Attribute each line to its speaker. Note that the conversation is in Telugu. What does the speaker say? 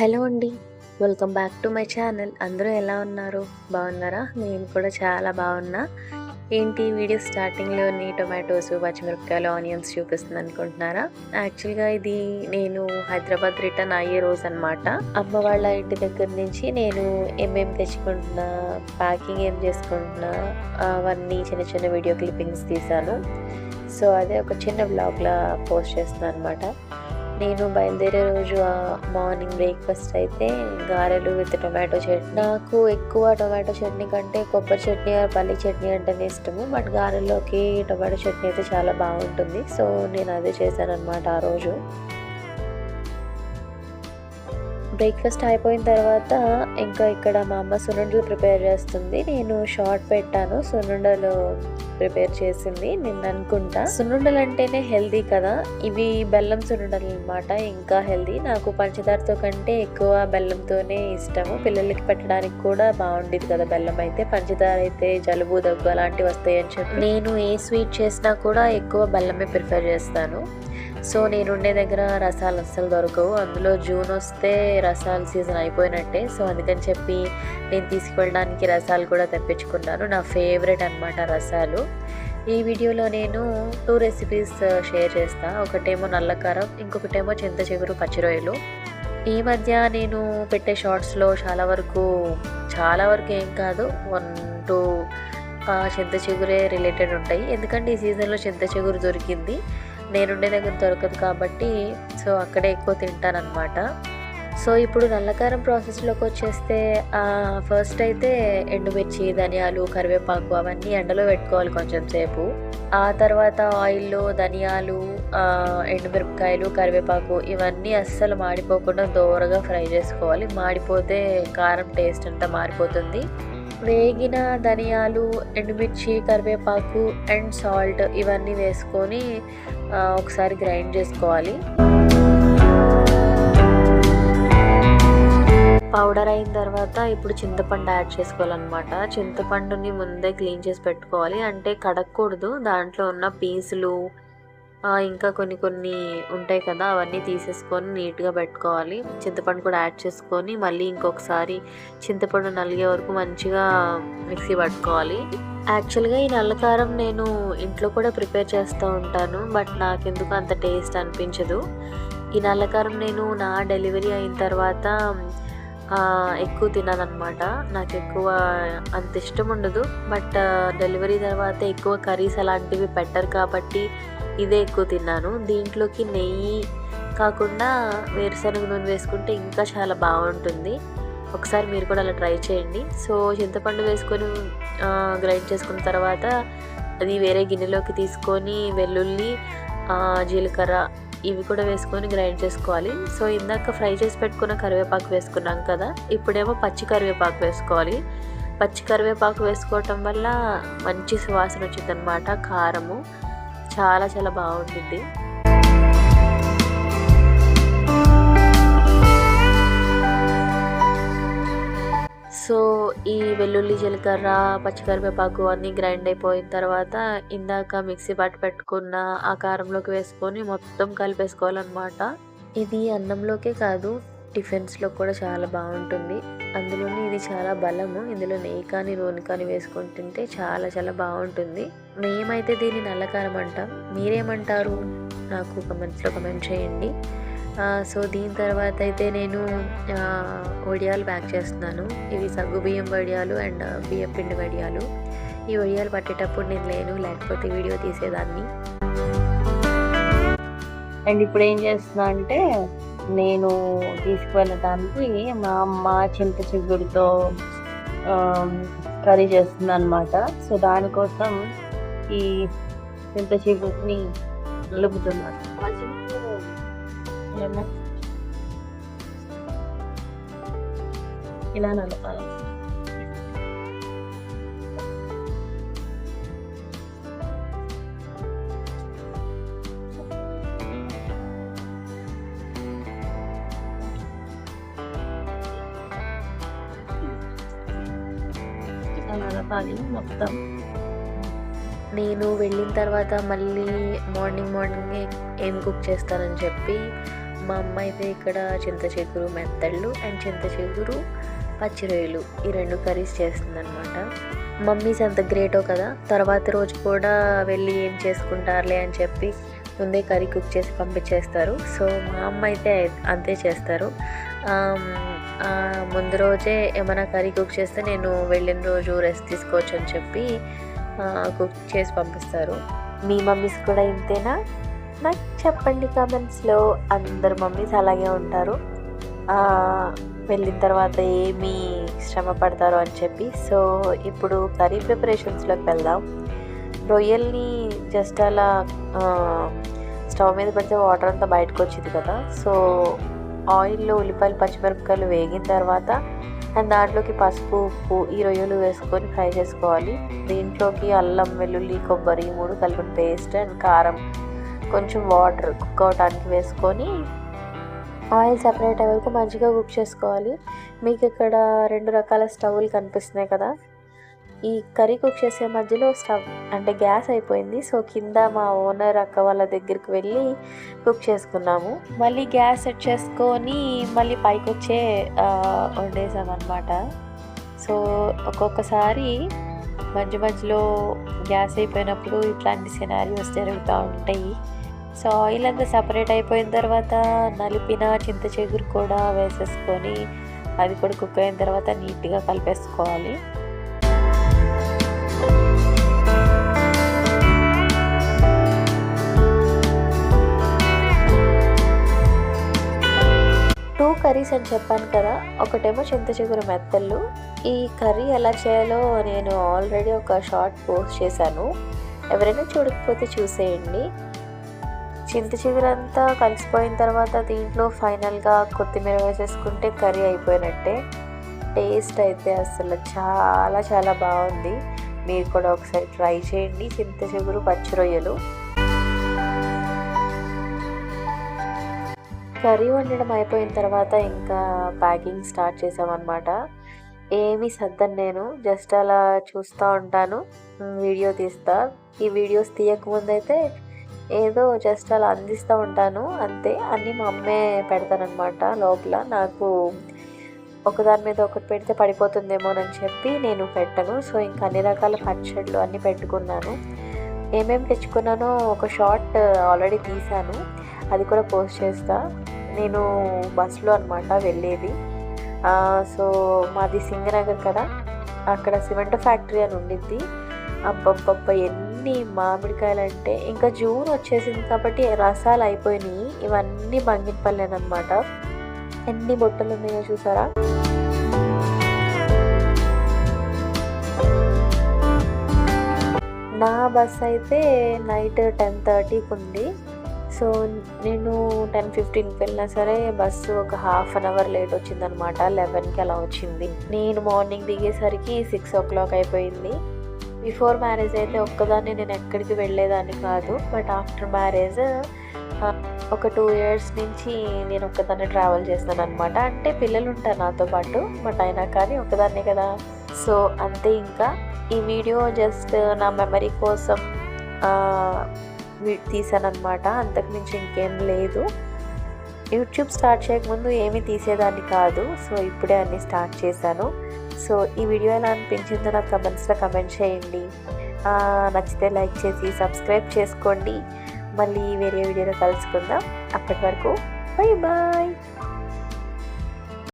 Speaker 1: హలో అండి. Welcome back to my channel. అందరూ ఎలా ఉన్నారు? బాగున్నారా? నేను కూడా చాలా బాగున్నా. ఏంటి వీడియో స్టార్టింగ్లోని టొమాటోస్ పచ్చిమిరపకాయలు ఆనియన్స్ చూపిస్తుంది అనుకుంటున్నారా? యాక్చువల్గా ఇది నేను హైదరాబాద్ రిటర్న్ అయ్యే రోజు అనమాట అమ్మ వాళ్ళ ఇంటి దగ్గర నుంచి నేను ఏమేమి తెచ్చుకుంటున్నా ప్యాకింగ్ ఏం చేసుకుంటున్నా అవన్నీ చిన్న చిన్న వీడియో క్లిప్పింగ్స్ తీసాను సో అదే ఒక చిన్న బ్లాగ్లా పోస్ట్ చేస్తున్నాను అనమాట నేను బయలుదేరే రోజు మార్నింగ్ బ్రేక్ఫాస్ట్ అయితే గారెలు విత్ టొమాటో చట్నీ. నాకు ఎక్కువ టొమాటో చట్నీ కంటే కొబ్బరి చట్నీ పల్లి చట్నీ అంటేనే ఇష్టము. బట్ గారెల్లోకి టొమాటో చట్నీ అయితే చాలా బాగుంటుంది. సో నేను అదే చేశాను అనమాట ఆ రోజు. బ్రేక్ఫాస్ట్ అయిపోయిన తర్వాత ఇంకా ఇక్కడ మా అమ్మ సున్నుండలు ప్రిపేర్ చేస్తుంది. నేను షార్ట్ పెట్టాను. సున్నుండలు ప్రిపేర్ చేసింది. నేను అనుకుంటా. సున్నుండలు అంటేనే హెల్దీ కదా. ఇవి బెల్లం సున్నుండలు అనమాట ఇంకా హెల్దీ. నాకు పంచదారతో కంటే ఎక్కువ బెల్లంతోనే ఇష్టము. పిల్లలకి పెట్టడానికి కూడా బాగుండేది కదా బెల్లం అయితే. పంచదార అయితే జలుబు దగ్గు అలాంటివి వస్తాయని చెప్పి. నేను ఏ స్వీట్ చేసినా కూడా ఎక్కువ బెల్లమే ప్రిఫర్ చేస్తాను. సో నేను ఉండే దగ్గర రసాలు అస్సలు దొరకవు. అందులో జూన్ వస్తే రసాల సీజన్ అయిపోయినట్టే. సో అందుకని చెప్పి నేను తీసుకెళ్ళడానికి రసాలు కూడా తెప్పించుకున్నాను. నా ఫేవరెట్ అనమాట రసాలు. ఈ వీడియోలో నేను టూ రెసిపీస్ uh, షేర్ చేస్తా. ఒకటేమో నల్లకారం ఇంకొకటేమో చింత చిగురు పచ్చిరొయ్యలు ఈ మధ్య నేను పెట్టే షార్ట్స్లో చాలా వరకు చాలా వరకు ఏం కాదు. వన్ టూ చింత చిగురే రిలేటెడ్ ఉంటాయి. ఎందుకంటే ఈ సీజన్లో చింత చిగురు దొరికింది. నేనుండే దగ్గర దొరకదు కాబట్టి సో అక్కడే ఎక్కువ తింటానమాట సో ఇప్పుడు నల్లకారం ప్రాసెస్లోకి వచ్చేస్తే ఫస్ట్ అయితే ఎండుమిర్చి ధనియాలు కరివేపాకు అవన్నీ ఎండలో పెట్టుకోవాలి కొంచెం సేపు. ఆ తర్వాత ఆయిల్లో ధనియాలు ఎండుమిరపకాయలు కరివేపాకు ఇవన్నీ అస్సలు మాడిపోకుండా దోరగా ఫ్రై చేసుకోవాలి. మాడిపోతే కారం టేస్ట్ అంతా మారిపోతుంది. వేగిన ధనియాలు ఎండుమిర్చి కరివేపాకు అండ్ సాల్ట్ ఇవన్నీ వేసుకొని ఒకసారి గ్రైండ్ చేసుకోవాలి. పౌడర్ అయిన తర్వాత ఇప్పుడు చింతపండు యాడ్ చేసుకోవాలన్నమాట. చింతపండుని ముందే క్లీన్ చేసి పెట్టుకోవాలి. అంటే కడగకూడదు దాంట్లో ఉన్న పీసులు ఇంకా కొన్ని కొన్ని ఉంటాయి కదా అవన్నీ తీసేసుకొని నీట్గా పెట్టుకోవాలి. చింతపండు కూడా యాడ్ చేసుకొని మళ్ళీ ఇంకొకసారి చింతపండు నలిగే వరకు మంచిగా మిక్సీ పట్టుకోవాలి. యాక్చువల్గా ఈ నల్లకారం నేను ఇంట్లో కూడా ప్రిపేర్ చేస్తూ ఉంటాను బట్ నాకు ఎందుకు అంత టేస్ట్ అనిపించదు. ఈ నల్లకారం నేను నా డెలివరీ అయిన తర్వాత ఎక్కువ తినాలన్నమాట నాకు ఎక్కువ అంత ఇష్టం ఉండదు బట్ డెలివరీ తర్వాత ఎక్కువ కర్రీస్ అలాంటివి పెట్టరు కాబట్టి ఇదే ఎక్కువ తిన్నాను. దీంట్లోకి నెయ్యి కాకుండా వేరుశనగ నూనె వేసుకుంటే ఇంకా చాలా బాగుంటుంది. ఒకసారి మీరు కూడా అలా ట్రై చేయండి. సో చింతపండు వేసుకొని గ్రైండ్ చేసుకున్న తర్వాత అది వేరే గిన్నెలోకి తీసుకొని వెల్లుల్లి జీలకర్ర ఇవి కూడా వేసుకొని గ్రైండ్ చేసుకోవాలి. సో ఇందాక ఫ్రై చేసి పెట్టుకున్న కరివేపాకు వేసుకున్నాం కదా ఇప్పుడేమో పచ్చి కరివేపాకు వేసుకోవాలి. పచ్చి కరివేపాకు వేసుకోవటం వల్ల మంచి సువాసన వచ్చింది అనమాట కారము. చాలా చాలా బాగుంటుంది. సో ఈ వెల్లుల్లి జీలకర్ర పచ్చికరివేపాకు అన్నీ గ్రైండ్ అయిపోయిన తర్వాత ఇందాక మిక్సీ పట్టు పెట్టుకున్న ఆ కారంలోకి వేసుకొని మొత్తం కలిపేసుకోవాలన్నమాట. ఇది అన్నంలోకే కాదు టిఫిన్స్లో కూడా చాలా బాగుంటుంది. అందులోనే ఇది చాలా బలము. ఇందులో నెయ్యి కానీ నూనె కానీ వేసుకొని తింటే చాలా చాలా బాగుంటుంది. మేమైతే దీన్ని నల్లకారం అంటాం. మీరేమంటారు? నాకు కమెంట్స్లో కమెంట్ చేయండి. సో దీని తర్వాత అయితే నేను వడియాలు ప్యాక్ చేస్తున్నాను. ఇవి సగ్గు బియ్యం వడియాలు అండ్ బియ్యం పిండి వడియాలు. ఈ వడియాలు పట్టేటప్పుడు నేను లేను. లేకపోతే వీడియో తీసేదాన్ని.
Speaker 2: అండ్ ఇప్పుడు ఏం చేస్తున్నా అంటే నేను తీసుకువెళ్ళడానికి మా అమ్మ చింత చిగురుతో కర్రీ చేస్తుంది అనమాట సో దానికోసం ఈ చింత చిగురిని నలుపుతున్నాను. ఇలా నలపాలి. నలపాలి మొత్తం.
Speaker 1: నేను వెళ్ళిన తర్వాత మళ్ళీ మార్నింగ్ మార్నింగ్ ఏం కుక్ చేస్తానని చెప్పి మా అమ్మ అయితే ఇక్కడ చింత చిగురు మెత్తళ్ళు అండ్ చింత చిగురు పచ్చి రొయ్యలు ఈ రెండు కర్రీస్ చేస్తుందనమాట మమ్మీస్ అంత గ్రేటో కదా తర్వాత రోజు కూడా వెళ్ళి ఏం చేసుకుంటారులే అని చెప్పి ముందే కర్రీ కుక్ చేసి పంపించేస్తారు. సో మా అమ్మ అయితే అంతే చేస్తారు. ముందు రోజే ఏమైనా కర్రీ కుక్ చేస్తే నేను వెళ్ళిన రోజు రెస్ట్ తీసుకోవచ్చు అని చెప్పి కుక్ చేసి పంపిస్తారు. మీ మమ్మీస్ కూడా ఇంతేనా? నాకు చెప్పండి కామెంట్స్లో అందరు మమ్మీస్ అలాగే ఉంటారు. వెళ్ళిన తర్వాత ఏమి శ్రమ పడతారు అని చెప్పి. సో ఇప్పుడు కర్రీ ప్రిపరేషన్స్లోకి వెళ్దాం. రొయ్యల్ని జస్ట్ అలా స్టవ్ మీద పెడితే వాటర్ అంతా బయటకు వచ్చింది కదా. సో ఆయిల్లో ఉల్లిపాయలు పచ్చిమిరపకాయలు వేగిన తర్వాత అండ్ దాంట్లోకి పసుపు ఉప్పు ఈ రొయ్యలు వేసుకొని ఫ్రై చేసుకోవాలి. దీంట్లోకి అల్లం వెల్లుల్లి కొబ్బరి మూడు కలిపిన పేస్ట్ అండ్ కారం కొంచెం వాటర్ కుక్ అవడానికి వేసుకొని ఆయిల్ సపరేట్ అయ్యే వరకు మంచిగా కుక్ చేసుకోవాలి. మీకు ఇక్కడ రెండు రకాల స్టవ్లు కనిపిస్తున్నాయి కదా. ఈ కర్రీ కుక్ చేసే మధ్యలో స్టవ్ అంటే గ్యాస్ అయిపోయింది. సో కింద మా ఓనర్ అక్క వాళ్ళ దగ్గరికి వెళ్ళి కుక్ చేసుకున్నాము. మళ్ళీ గ్యాస్ సెట్ చేసుకొని మళ్ళీ పైకి వచ్చే వండేసామన్నమాట. సో ఒక్కొక్కసారి మధ్య మధ్యలో గ్యాస్ అయిపోయినప్పుడు ఇట్లాంటి సినారియోస్ జరుగుతూ ఉంటాయి. సో ఆయిల్ అంతా సపరేట్ అయిపోయిన తర్వాత నలిపిన చింత చెగురు కూడా వేసేసుకొని అది కూడా కుక్ అయిన తర్వాత నీట్గా కలిపేసుకోవాలి. టూ కర్రీస్ అని చెప్పాను కదా ఒకటేమో చింత చిగురు మెత్తళ్ళు. ఈ కర్రీ ఎలా చేయాలో నేను ఆల్రెడీ ఒక షార్ట్ పోస్ట్ చేశాను. ఎవరైనా చూడకపోతే చూసేయండి. చింత చిగురంతా కలిసిపోయిన తర్వాత దీంట్లో ఫైనల్గా కొత్తిమీర వేసేసుకుంటే కర్రీ అయిపోయినట్టే. టేస్ట్ అయితే అసలు చాలా చాలా బాగుంది. మీరు కూడా ఒకసారి ట్రై చేయండి. చింత చిగురు పచ్చి రొయ్యలు. కర్రీ వండడం అయిపోయిన తర్వాత ఇంకా ప్యాకింగ్ స్టార్ట్ చేసామన్నమాట. ఏమీ సర్దను నేను జస్ట్ అలా చూస్తూ ఉంటాను వీడియో తీస్తా. ఈ వీడియోస్ తీయకముందు అయితే ఏదో జస్ట్ అలా అందిస్తూ ఉంటాను అంతే. అన్నీ మా అమ్మే పెడతానమాట లోపల. నాకు ఒకదాని మీద ఒకటి పెడితే పడిపోతుందేమోనని చెప్పి నేను పెట్టను. సో ఇంకా అన్ని రకాల పచ్చళ్ళు అన్నీ పెట్టుకున్నాను. ఏమేమి తెచ్చుకున్నానో ఒక షార్ట్ ఆల్రెడీ తీసాను అది కూడా పోస్ట్ చేస్తా. నేను బస్సులో అనమాట వెళ్ళేది. సో మాది సింగనగర్ కదా. అక్కడ సిమెంట్ ఫ్యాక్టరీ అని ఉండిద్ది. అబ్బబ్బబ్బ ఎన్ని మామిడికాయలు అంటే ఇంకా జూన్ వచ్చేసింది కాబట్టి రసాలు అయిపోయినాయి. ఇవన్నీ బంగినపల్లేనమాట ఎన్ని బొట్టలు ఉన్నాయో చూసారా? నా బస్ అయితే నైట్ టెన్ థర్టీకి ఉంది. సో నేను టెన్ ఫిఫ్టీన్కి వెళ్ళినా సరే బస్సు ఒక హాఫ్ అన్ అవర్ లేట్ వచ్చిందనమాట. లెవెన్కి అలా వచ్చింది. నేను మార్నింగ్ దిగేసరికి సిక్స్ ఓ క్లాక్ అయిపోయింది. బిఫోర్ మ్యారేజ్ అయితే ఒక్కదాన్ని నేను ఎక్కడికి వెళ్ళేదాన్ని కాదు. బట్ ఆఫ్టర్ మ్యారేజ్ ఒక టూ ఇయర్స్ నుంచి నేను ఒక్కదాన్ని ట్రావెల్ చేస్తాను అనమాట అంటే పిల్లలు ఉంటారు నాతో పాటు బట్ అయినా కానీ ఒక్కదాన్నే కదా. సో అంతే ఇంకా. ఈ వీడియో జస్ట్ నా మెమరీ కోసం తీసానమాట అంతకుమించి ఇంకేం లేదు. యూట్యూబ్ స్టార్ట్ చేయకముందు ఏమీ తీసేదాన్ని కాదు. సో ఇప్పుడే అన్నీ స్టార్ట్ చేశాను. సో ఈ వీడియో ఎలా అనిపించిందో నాకు కమెంట్స్లో కమెంట్ చేయండి. నచ్చితే లైక్ చేసి సబ్స్క్రైబ్ చేసుకోండి. మళ్ళీ వేరే వీడియోలో కలుసుకుందాం. అప్పటి వరకు బాయ్ బాయ్.